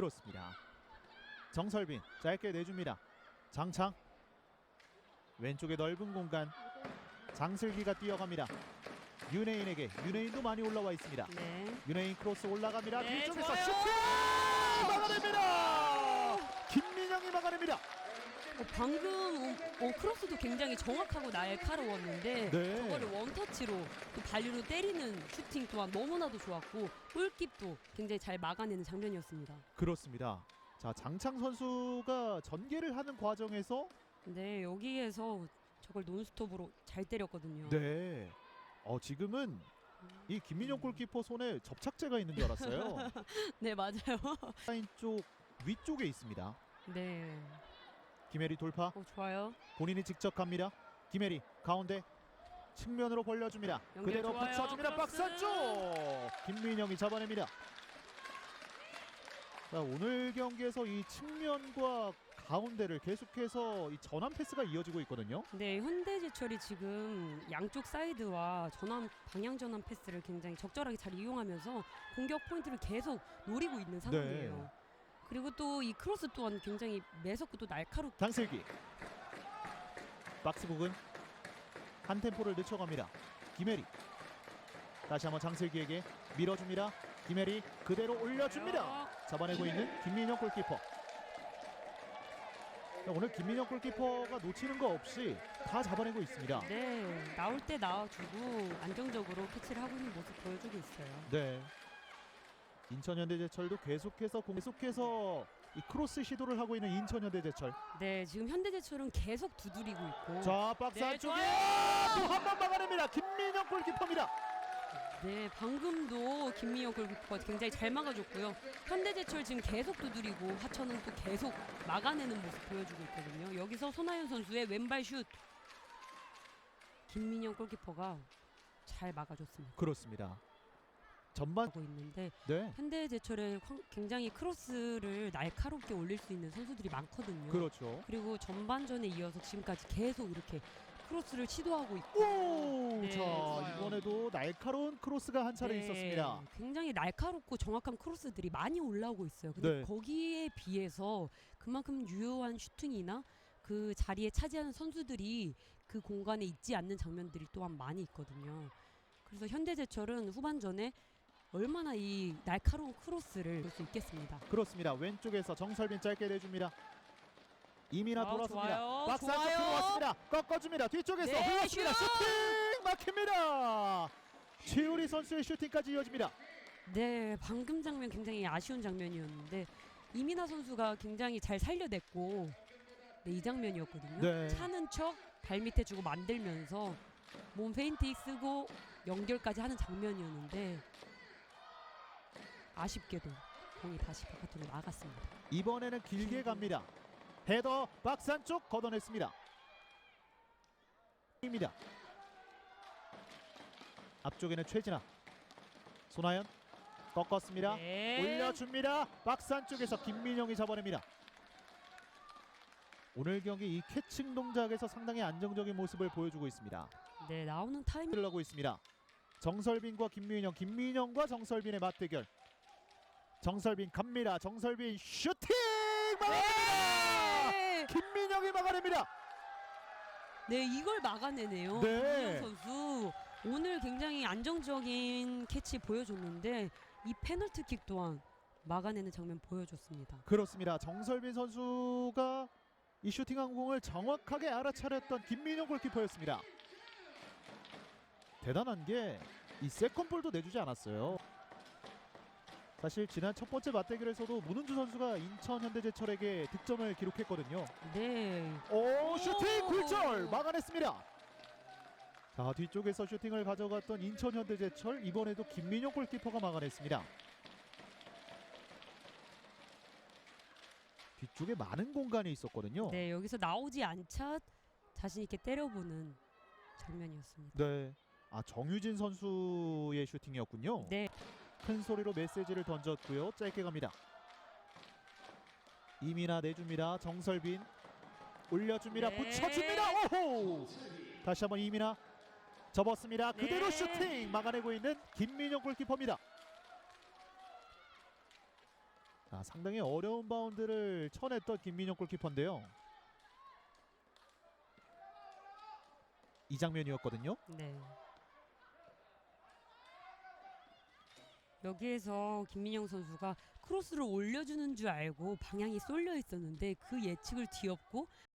그렇습니다. 정설빈 짧게 내줍니다. 장창 왼쪽에 넓은 공간 장슬기가 뛰어갑니다. 윤혜인에게 윤혜인도 많이 올라와 있습니다. 네. 윤혜인 크로스 올라갑니다. 네, 뒤쪽에서 좋아요. 슈팅 막아냅니다. 김민영이 막아냅니다. 어, 방금 어, 어, 크로스도 굉장히 정확하고 날카로웠는데 네. 저거를 원터치로 또 발리로 때리는 슈팅 또한 너무나도 좋았고 골킵도 굉장히 잘 막아내는 장면이었습니다. 그렇습니다. 자 장창 선수가 전개를 하는 과정에서 네 여기에서 저걸 논스톱으로 잘 때렸거든요. 네. 어 지금은 이 김민영 골키퍼 손에 접착제가 있는 줄 알았어요. 네, 맞아요. 라인 쪽 위쪽에 있습니다. 네. 김혜리 돌파 어 좋아요. 본인이 직접 갑니다. 김혜리 가운데 측면으로 벌려줍니다. 연결 그대로 좋아요. 붙여줍니다. 박스 크로스. 안쪽 김민영이 잡아냅니다. 자 오늘 경기에서 이 측면과 가운데를 계속해서 이 전환 패스가 이어지고 있거든요. 네, 현대제철이 지금 양쪽 사이드와 전환 방향 전환 패스를 굉장히 적절하게 잘 이용하면서 공격 포인트를 계속 노리고 있는 상황이에요. 네. 그리고 또 이 크로스 또한 굉장히 매섭고 또 날카롭게 장슬기 박스 부근 한 템포를 늦춰갑니다. 김혜리 다시 한번 장슬기에게 밀어줍니다. 김혜리 그대로 올려줍니다. 잡아내고 있는 김민영 골키퍼. 오늘 김민영 골키퍼가 놓치는 거 없이 다 잡아내고 있습니다. 네, 나올 때 나와주고 안정적으로 캐치를 하고 있는 모습 보여주고 있어요. 네. 인천현대제철도 계속해서 공- 계속해서 이 크로스 시도를 하고 있는 인천현대제철. 네, 지금 현대제철은 계속 두드리고 있고. 자 박스 네, 안쪽에 좋아요. 또 한 번 막아냅니다. 김민영 골키퍼입니다. 네, 방금도 김미영 골키퍼가 굉장히 잘 막아줬고요. 현대제철 지금 계속 두드리고 하천은 또 계속 막아내는 모습 보여주고 있거든요. 여기서 손하연 선수의 왼발 슛. 김민영 골키퍼가 잘 막아줬습니다. 그렇습니다. 전반 하고 있는데 네 현대제철에 황- 굉장히 크로스를 날카롭게 올릴 수 있는 선수들이 많거든요. 그렇죠. 그리고 전반전에 이어서 지금까지 계속 이렇게 크로스를 시도하고 있고 오, 네, 자 좋아요. 이번에도 날카로운 크로스가 한 차례 네, 있었습니다. 굉장히 날카롭고 정확한 크로스들이 많이 올라오고 있어요. 근데 네. 거기에 비해서 그만큼 유효한 슈팅이나 그 자리에 차지하는 선수들이 그 공간에 있지 않는 장면들이 또한 많이 있거든요. 그래서 현대제철은 후반전에 얼마나 이 날카로운 크로스를 볼 수 있겠습니다. 그렇습니다. 왼쪽에서 정설빈 짧게 내줍니다. 이민아 아우, 돌아섭니다. 좋아요. 박스 안쪽 좋아요. 들어왔습니다. 꺾어줍니다. 뒤쪽에서 네, 흘렀습니다. 슛! 슈팅 막힙니다. 최우리 선수의 슈팅까지 이어집니다. 네, 방금 장면 굉장히 아쉬운 장면이었는데 이민아 선수가 굉장히 잘 살려냈고 네, 이 장면이었거든요. 네. 차는 척 발밑에 주고 만들면서 몸 페인팅 쓰고 연결까지 하는 장면이었는데 아쉽게도 공이 다시 바깥으로 나갔습니다. 이번에는 길게 갑니다. 헤더 박스 안쪽 걷어냈습니다. 입니다. 앞쪽에는 최진아, 손아연 꺾었습니다. 네. 올려줍니다. 박스 안쪽에서 김민영이 잡아냅니다. 오늘 경기 이 캐칭 동작에서 상당히 안정적인 모습을 보여주고 있습니다. 네, 나오는 타이밍 들어가고 있습니다. 정설빈과 김민영, 김민영과 정설빈의 맞대결. 정설빈 갑니다. 정설빈 슈팅 막아냅니다. 네. 김민영이 막아냅니다. 네, 이걸 막아내네요. 네. 김민영 선수 오늘 굉장히 안정적인 캐치 보여줬는데 이 페널티킥 또한 막아내는 장면 보여줬습니다. 그렇습니다. 정설빈 선수가 이 슈팅한 공을 정확하게 알아차렸던 김민영 골키퍼였습니다. 대단한 게 이 세컨볼도 내주지 않았어요. 사실 지난 첫 번째 맞대결에서도 문은주 선수가 인천 현대제철에게 득점을 기록했거든요. 네, 오 슈팅 오! 굴절 막아냈습니다. 자 뒤쪽에서 슈팅을 가져갔던 인천 현대제철 이번에도 김민영 골키퍼가 막아냈습니다. 뒤쪽에 많은 공간이 있었거든요. 네 여기서 나오지 않자 자신 있게 때려보는 장면이었습니다. 네. 아 정유진 선수의 슈팅이었군요. 네, 큰 소리로 메시지를 던졌고요. 짧게 갑니다. 이민아 내줍니다. 정설빈 올려줍니다. 네. 붙여줍니다. 오호! 다시 한번 이민아 접었습니다. 그대로 네. 슈팅 막아내고 있는 김민영 골키퍼입니다. 자, 상당히 어려운 바운드를 쳐냈던 김민영 골키퍼인데요. 이 장면이었거든요. 네. 여기에서 김민영 선수가 크로스를 올려주는 줄 알고 방향이 쏠려 있었는데 그 예측을 뒤엎고